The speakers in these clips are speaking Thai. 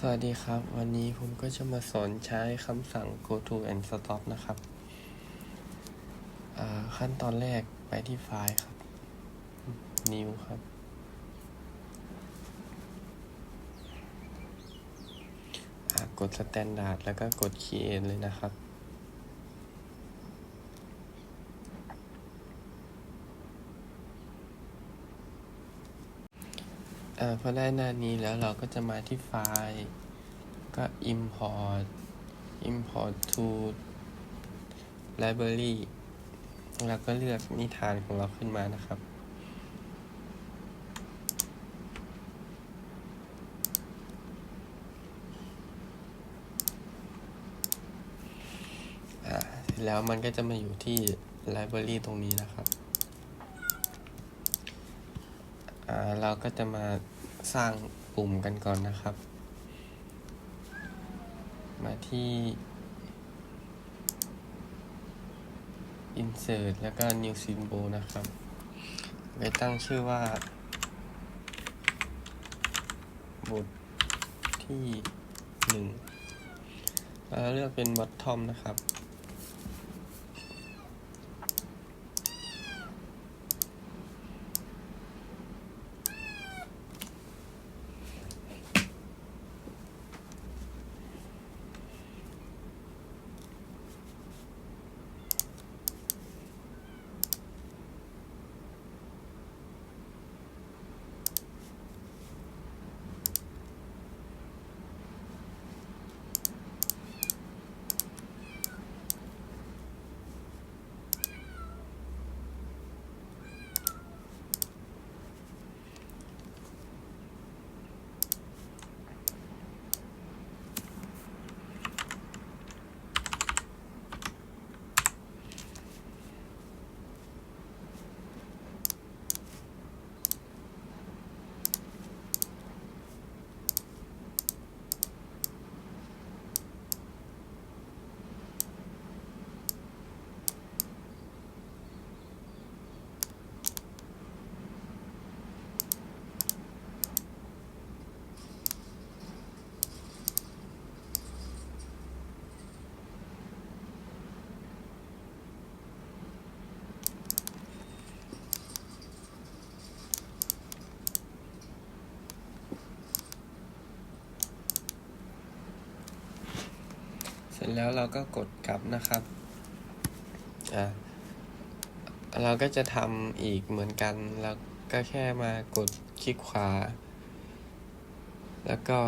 สวัสดีครับ วันนี้ผมก็จะมาสอนใช้คำสั่ง go to and stop นะครับ ขั้นตอนแรกไปที่ไฟล์ครับ new ครับ กด standard แล้วก็กด create เลยนะครับ อ่าพอได้หน้านี้แล้วเราก็จะมาที่ไฟล์ก็ import import to library แล้วก็เลือกนิทานของเราขึ้นมานะครับ อ่าเสร็จแล้วมันก็จะมาอยู่ที่ library ตรงนี้นะครับ อ่าเราก็จะมา สร้างปุ่มกันก่อนนะครับ มาที่ insert แล้วก็ new symbol นะครับไปตั้งชื่อว่า บทที่หนึ่งแล้วเลือกเป็น bottom นะครับ ร็จแล้วเราก็กดกลับนะครับอ่าเราก็จะทำอีกเหมือนกัน แล้วก็แค่มากดคลิกขวา แล้วก็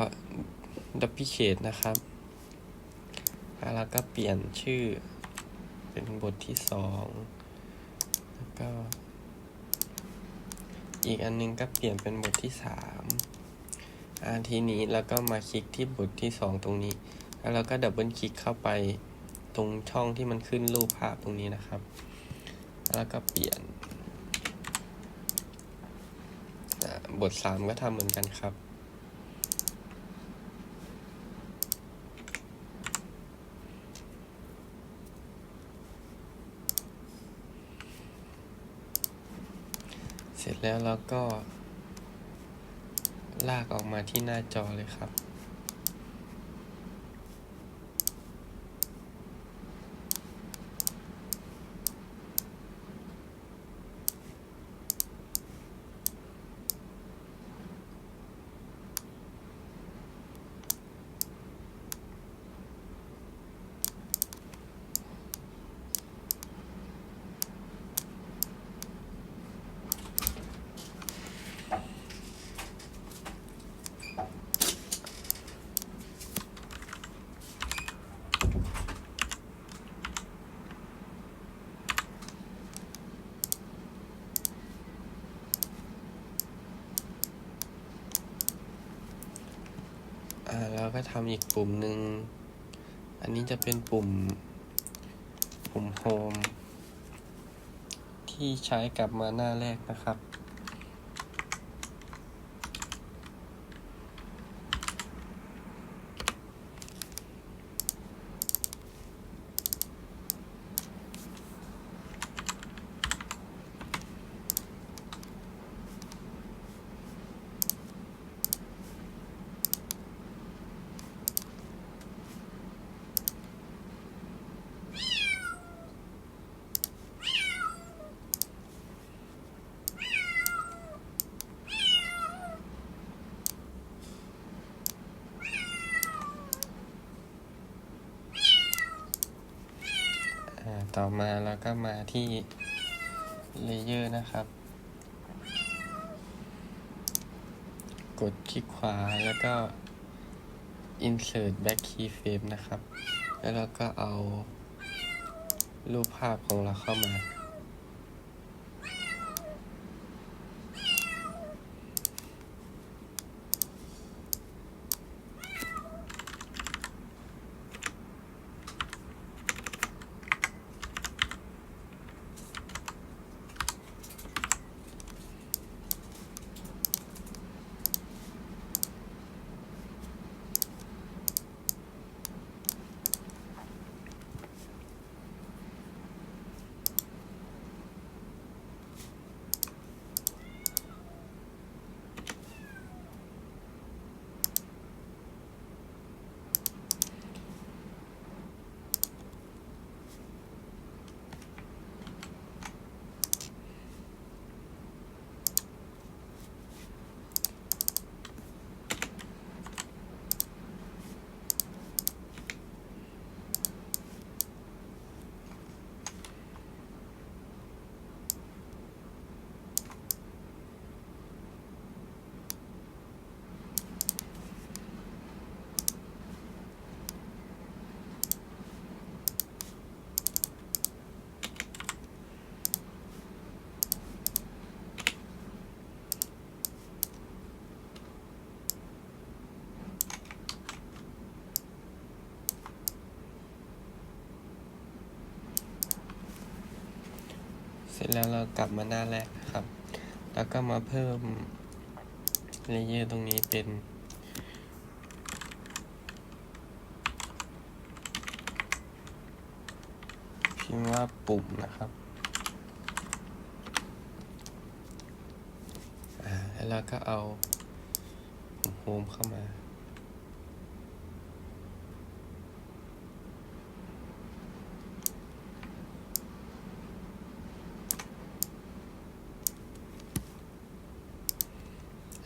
duplicate นะครับ แล้วก็เปลี่ยนชื่อเป็นบทที่สองแล้วก็ อีกอันนึงก็เปลี่ยนเป็นบทที่สามอ่าทีนี้เราก็มาคลิกที่บทที่สองตรงนี้ แล้วเราก็ดับเบิลคลิกเข้าไปตรงช่องที่มันขึ้นรูปภาพตรงนี้นะครับ แล้วก็เปลี่ยนบทสามก็ทำเหมือนกันครับ เสร็จแล้วเราก็ลากออกมาที่หน้าจอเลยครับ อ่าแล้วก็ทำอีกปุ่มหนึ่ง อันนี้จะเป็นปุ่ม ปุ่มโฮมที่ใช้กลับมาหน้าแรกนะครับ ต่อมาแล้วก็มาที่เลเยอร์นะครับ กดคลิกขวาแล้วก็ insert back keyframe นะครับ แล้วเราก็เอารูปภาพของเราเข้ามา แล้วเรากลับมาหน้าแรกนะครับ แล้วก็มาเพิ่มเลเยอร์ตรงนี้เป็นพิมพ์ว่าปุ่มนะครับแล้วเราก็เอาโฮมเข้ามา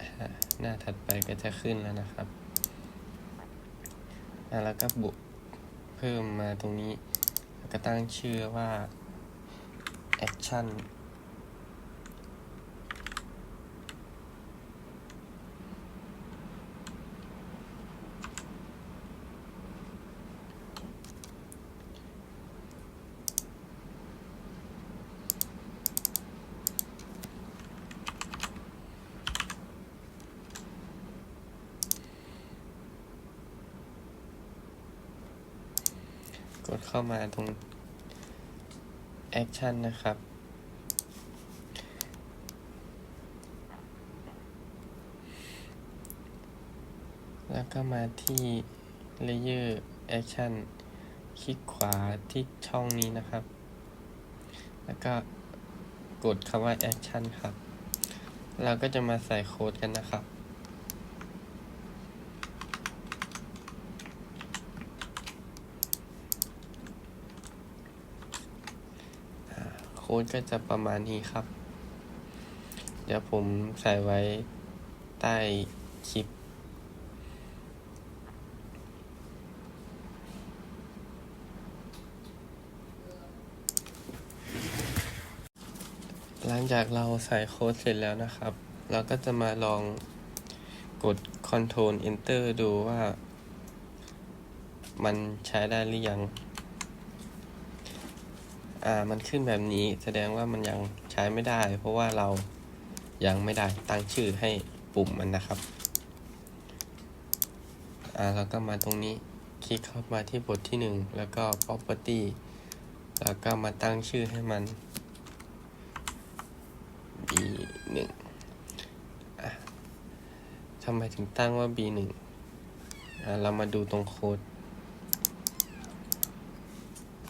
อ่า หน้าถัดไปก็จะขึ้นแล้วนะครับแล้วก็บุเพิ่มมาตรงนี้ ก็ตั้งชื่อว่า action กดเข้ามาตรง action นะครับ แล้วก็มาที่ layer action คลิกขวาที่ช่องนี้นะครับ แล้วก็กดคำว่า action ครับ เราก็จะมาใส่โค้ดกันนะครับ โค้ดก็จะประมาณนี้ครับ เดี๋ยวผมใส่ไว้ใต้คลิป หลังจากเราใส่โค้ดเสร็จแล้วนะครับ เราก็จะมาลองกด Ctrl Enter ดูว่ามันใช้ได้หรือยัง อ่ามันขึ้นแบบนี้แสดงว่ามันยังใช้ไม่ได้ เพราะว่าเรายังไม่ได้ตั้งชื่อให้ปุ่มมันนะครับอ่าแล้วก็มาตรงนี้คลิกเข้ามาที่บทที่หนึ่งแล้วก็ property แล้วก็มาตั้งชื่อให้มัน b หนึ่งอะทำไมถึงตั้งว่า b หนึ่งอ่าเรามาดูตรงโค้ด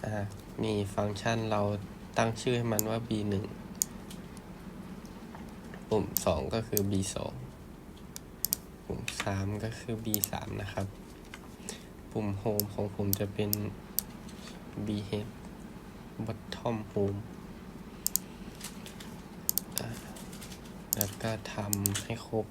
อ่า มีฟังก์ชันเราตั้งชื่อให้มันว่า b หนึ่งปุ่มสองก็คือ b สองปุ่มสามก็คือ b สามนะครับ ปุ่มโฮมของผมจะเป็น b head bottom home อ่าแล้วก็ทำให้ครบ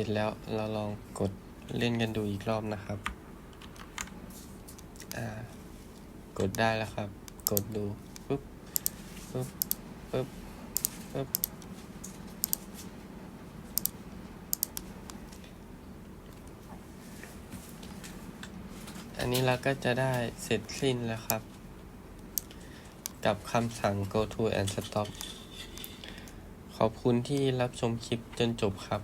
็จแล้วเราลองกดเล่นกันดูอีกรอบนะครับ อ่า กดได้แล้วครับ กดดูปุ๊บปุ๊บปุ๊บปุ๊บอันนี้เราก็จะได้เสร็จสิ้นแล้วครับ กับคำสั่ง go to and stop ขอบคุณที่รับชมคลิปจนจบครับ